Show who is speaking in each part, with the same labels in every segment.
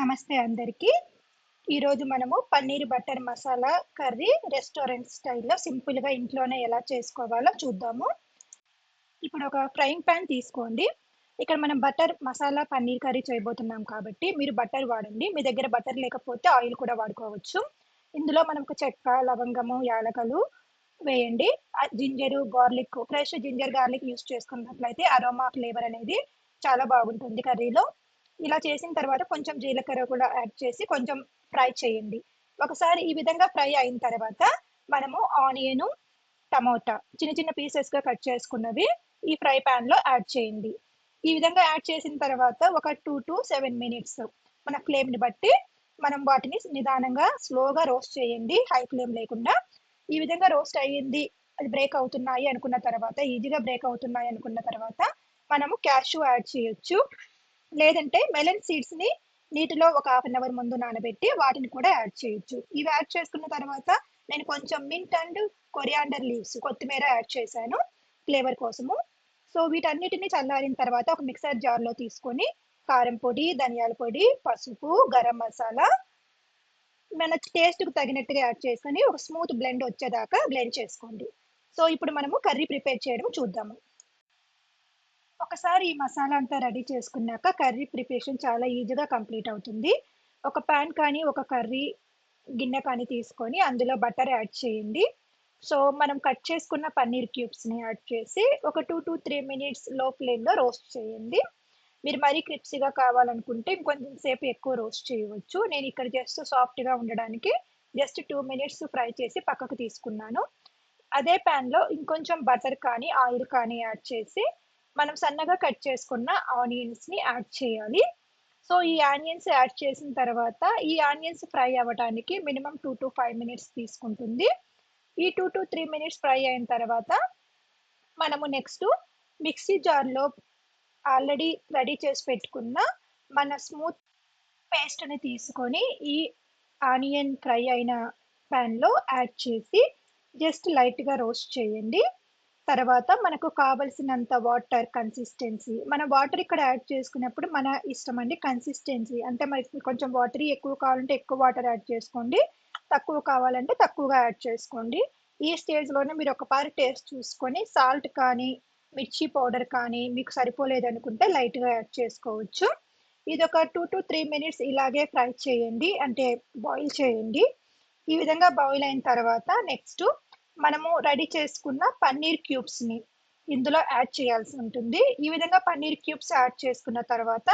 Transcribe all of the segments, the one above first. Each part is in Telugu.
Speaker 1: నమస్తే అందరికీ. ఈరోజు మనము paneer butter masala curry restaurant స్టైల్లో సింపుల్గా ఇంట్లోనే ఎలా చేసుకోవాలో చూద్దాము. ఇప్పుడు ఒక ఫ్రైయింగ్ ప్యాన్ తీసుకోండి. ఇక్కడ మనం బటర్ మసాలా పన్నీర్ కర్రీ చేయబోతున్నాం కాబట్టి మీరు బటర్ వాడండి. మీ దగ్గర బటర్ లేకపోతే ఆయిల్ కూడా వాడుకోవచ్చు. ఇందులో మనకు చెక్క లవంగము యాలకలు వేయండి. Ginger garlic fresh ginger garlic use చేసుకున్నట్లయితే అరోమా ఫ్లేవర్ అనేది చాలా బాగుంటుంది కర్రీలో. ఇలా చేసిన తర్వాత కొంచెం జీలకర్ర కూడా యాడ్ చేసి కొంచెం ఫ్రై చేయండి. ఒకసారి ఈ విధంగా ఫ్రై అయిన తర్వాత మనము ఆనియన్ టమోటా చిన్న చిన్న పీసెస్గా కట్ చేసుకున్నవి ఈ ఫ్రై ప్యాన్లో యాడ్ చేయండి. ఈ విధంగా యాడ్ చేసిన తర్వాత ఒక టూ టు సెవెన్ మినిట్స్ మన ఫ్లేమ్ని బట్టి మనం వాటిని నిదానంగా స్లోగా రోస్ట్ చేయండి. హై ఫ్లేమ్ లేకుండా ఈ విధంగా రోస్ట్ అయ్యింది అది బ్రేక్ అవుతున్నాయి అనుకున్న తర్వాత ఈజీగా బ్రేక్ అవుతున్నాయి అనుకున్న తర్వాత మనము క్యాషు యాడ్ చేయొచ్చు. లేదంటే మెలన్ సీడ్స్ని నీటిలో ఒక హాఫ్ అన్ అవర్ ముందు నానబెట్టి వాటిని కూడా యాడ్ చేయొచ్చు. ఇవి యాడ్ చేసుకున్న తర్వాత నేను కొంచెం మింట్ అండ్ కొరియాండర్ లీవ్స్ కొత్తిమీర యాడ్ చేశాను ఫ్లేవర్ కోసము. సో వీటన్నిటిని చల్లారిన తర్వాత ఒక మిక్సర్ జార్లో తీసుకొని కారం పొడి ధనియాల పొడి పసుపు గరం మసాలా మన టేస్ట్కి తగినట్టుగా యాడ్ చేసుకొని ఒక స్మూత్ బ్లెండ్ వచ్చేదాకా బ్లెండ్ చేసుకోండి. సో ఇప్పుడు మనము కర్రీ ప్రిపేర్ చేయడం చూద్దాము. ఒకసారి ఈ మసాలా అంతా రెడీ చేసుకున్నాక కర్రీ ప్రిపరేషన్ చాలా ఈజీగా కంప్లీట్ అవుతుంది. ఒక ప్యాన్ కానీ ఒక కర్రీ గిన్నె కానీ తీసుకొని అందులో బటర్ యాడ్ చేయండి. సో మనం కట్ చేసుకున్న పన్నీర్ క్యూబ్స్ని యాడ్ చేసి ఒక టూ టు త్రీ మినిట్స్లో ఫ్లేమ్లో రోస్ట్ చేయండి. మీరు మరీ క్రిప్సీగా కావాలనుకుంటే ఇంకొంచెం సేపు ఎక్కువ రోస్ట్ చేయవచ్చు. నేను ఇక్కడ జస్ట్ సాఫ్ట్గా ఉండడానికి జస్ట్ టూ మినిట్స్ ఫ్రై చేసి పక్కకు తీసుకున్నాను. అదే ప్యాన్లో ఇంకొంచెం బటర్ కానీ ఆయిల్ కానీ యాడ్ చేసి మనం సన్నగా కట్ చేసుకున్న ఆనియన్స్ని యాడ్ చేయాలి. సో ఈ ఆనియన్స్ యాడ్ చేసిన తర్వాత ఈ ఆనియన్స్ ఫ్రై అవ్వడానికి minimum two to five minutes తీసుకుంటుంది. ఈ two to three minutes fry అయిన తర్వాత మనము నెక్స్ట్ మిక్సీ జార్లో ఆల్రెడీ రెడీ చేసి పెట్టుకున్న మన స్మూత్ పేస్ట్ని తీసుకొని ఈ ఆనియన్ ఫ్రై అయిన ప్యాన్లో యాడ్ చేసి జస్ట్ లైట్గా రోస్ట్ చేయండి. తర్వాత మనకు కావలసినంత వాటర్ కన్సిస్టెన్సీ మన వాటర్ ఇక్కడ యాడ్ చేసుకున్నప్పుడు మన ఇష్టం అండి కన్సిస్టెన్సీ అంటే మనకి కొంచెం వాటర్ ఎక్కువ కావాలంటే ఎక్కువ వాటర్ యాడ్ చేసుకోండి. తక్కువ కావాలంటే తక్కువగా యాడ్ చేసుకోండి. ఈ స్టేజ్లోనే మీరు ఒకసారి టేస్ట్ చూసుకొని సాల్ట్ కానీ మిర్చి పౌడర్ కానీ మీకు సరిపోలేదు అనుకుంటే లైట్గా యాడ్ చేసుకోవచ్చు. ఇది ఒక టూ టు త్రీ మినిట్స్ ఇలాగే ఫ్రై చేయండి. అంటే బాయిల్ చేయండి. ఈ విధంగా బాయిల్ అయిన తర్వాత నెక్స్ట్ మనము రెడీ చేసుకున్న పన్నీర్ క్యూబ్స్ని ఇందులో యాడ్ చేయాల్సి ఉంటుంది. ఈ విధంగా పన్నీర్ క్యూబ్స్ యాడ్ చేసుకున్న తర్వాత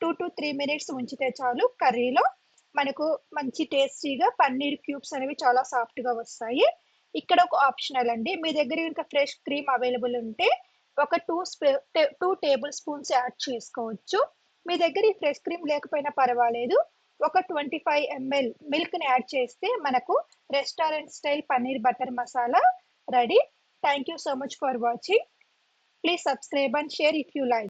Speaker 1: టూ టు త్రీ మినిట్స్ ఉంచితే చాలు కర్రీలో మనకు మంచి టేస్టీగా పన్నీర్ క్యూబ్స్ అనేవి చాలా సాఫ్ట్గా వస్తాయి. ఇక్కడ ఒక ఆప్షనల్ అండి. మీ దగ్గర ఇంకా ఫ్రెష్ క్రీమ్ అవైలబుల్ ఉంటే ఒక టూ స్పూ టూ టేబుల్ స్పూన్స్ యాడ్ చేసుకోవచ్చు. మీ దగ్గర ఈ ఫ్రెష్ క్రీమ్ లేకపోయినా పర్వాలేదు. ఒక ట్వంటీ ఫైవ్ ఎంఎల్ మిల్క్ని యాడ్ చేస్తే మనకు restaurant style paneer butter masala ready. Thank you so much for watching. Please subscribe and share if you like.